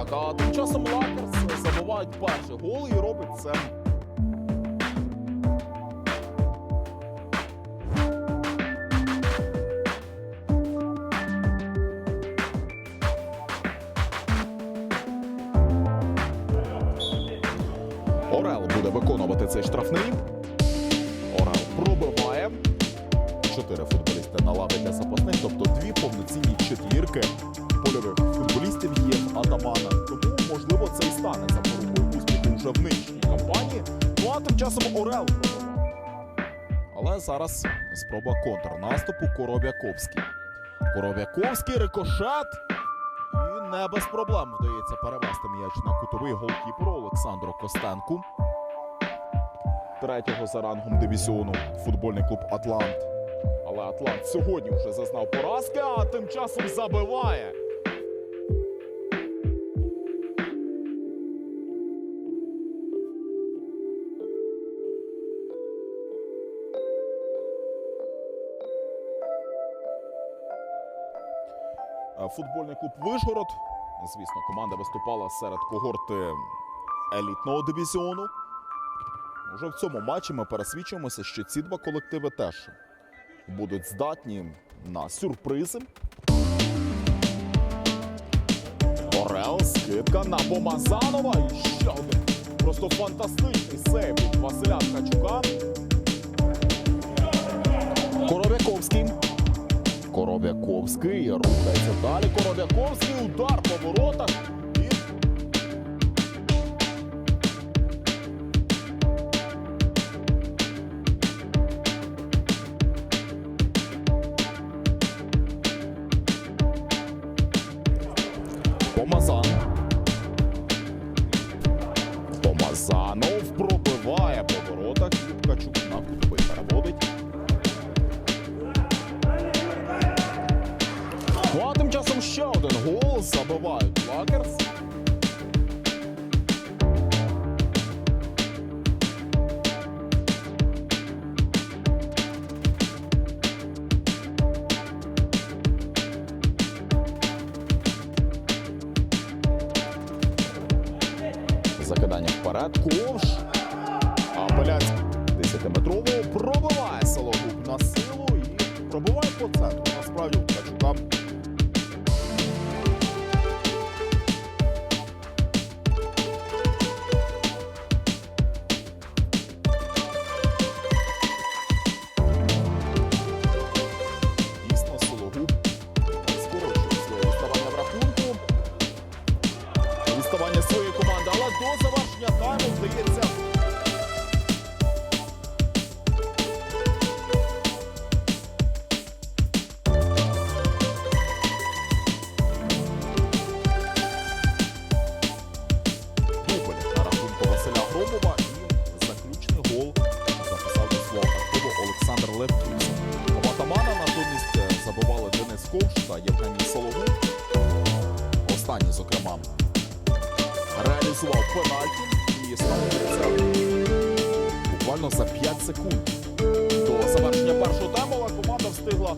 Так, а тим часом Лакерс забивають перший гол і робить це. Орел буде виконувати цей штрафний. Орел пробиває. Чотири футболісти на лаві для запасних, тобто дві повноцінні четвірки польових футболістів є в Адамана. Тому, можливо, це і стане запорукою успіху вже в нинішній кампанії. Ну а тим часом Орел. Але зараз спроба контрнаступу Короб'яковський. Короб'яковський рикошет. І не без проблем вдається перевести м'яч на кутовий голкіперу Олександру Костенку третього за рангом дивізіону футбольний клуб Атлант. Але Атлант сьогодні вже зазнав поразки, а тим часом забиває. Футбольний клуб Вишгород. Звісно, команда виступала серед когорти елітного дивізіону. Уже в цьому матчі ми пересвідчуємося, що ці два колективи теж будуть здатні на сюрпризи. Орел, скидка на Помазанова. І ще один просто фантастичний сейв від Василя Ткачука. Короб'яковський. Короб'яковський рухається далі. Короб'яковський удар по воротах. Помазан. Вперед. Ковш. А Белянський 10-метрового пробиває Сологуб на силу і пробиває по центру. Насправді Ткачука реалізував пенальті і становиться буквально за 5 секунд до завершення першого тайму, команда встигла.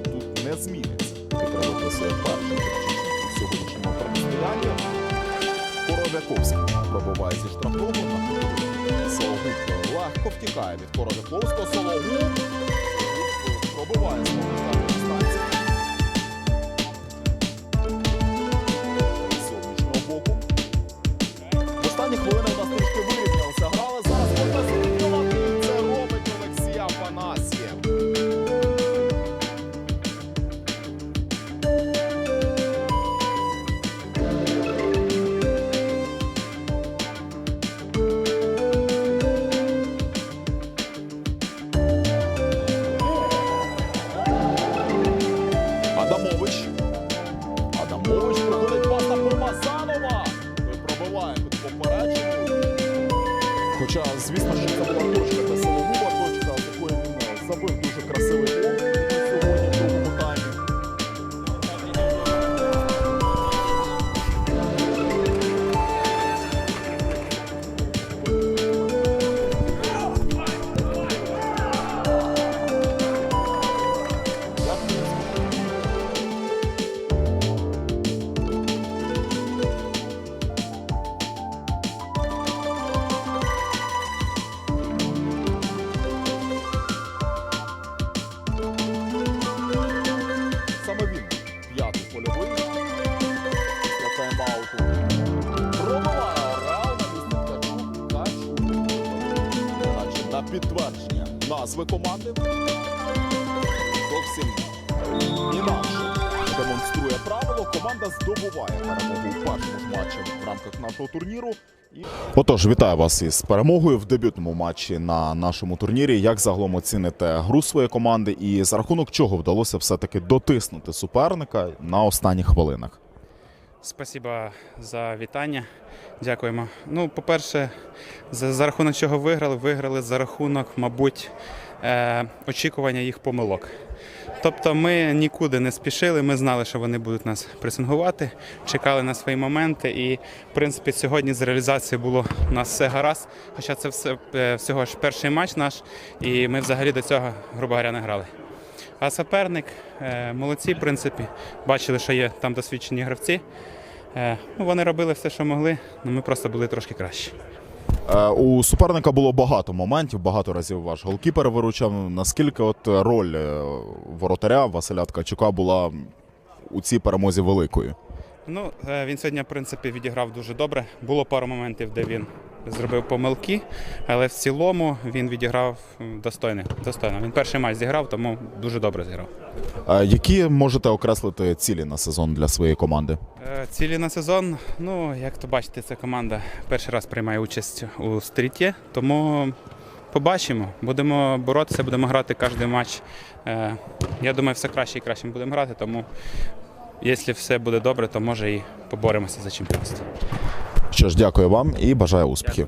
тут не зміниться. Підтримав після перший тактичний сьогоднішнього протистояння. Коров'яковський пробуває зі штрафного. Сологуб легко втікає від Коров'яковського. Сологуб пробиває свого пробиває. Хоча, звісно, що це була назви команди. Зовсім інакше демонструє правило. Команда здобуває перемогу у першому ж в рамках нашого турніру. Отож, вітаю вас із перемогою в дебютному матчі на нашому турнірі. Як загалом оціните гру своєї команди і за рахунок чого вдалося все-таки дотиснути суперника на останніх хвилинах? Спасибо за вітання. Дякуємо. Ну, по-перше, за, за рахунок чого виграли? Виграли за рахунок, мабуть, е, очікування їх помилок. Тобто ми нікуди не спішили, ми знали, що вони будуть нас пресингувати, чекали на свої моменти. І, в принципі, сьогодні з реалізацією було у нас все гаразд. Хоча це все, е, всього ж перший матч наш, і ми взагалі до цього, грубо говоря, не грали. А суперник е, молодці, в принципі, бачили, що є там досвідчені гравці. Е, ну, вони робили все, що могли, але ми просто були трошки кращі. Е, У суперника було багато моментів, багато разів ваш голкіпер виручав. Наскільки от роль воротаря Василя Ткачука була у цій перемозі великою? Ну, він сьогодні, в принципі, відіграв дуже добре. Було пару моментів, де він зробив помилки, але в цілому він відіграв достойно. достойно. Він перший матч зіграв, тому дуже добре зіграв. Е, Які можете окреслити цілі на сезон для своєї команди? Е, Цілі на сезон, ну, як то бачите, ця команда перший раз приймає участь у стріті, тому побачимо. Будемо боротися, будемо грати кожен матч. Е, Я думаю, все краще і краще будемо грати, тому якщо все буде добре, то може і поборемося за чемпіонство. Що ж, дякую вам і бажаю успіхів.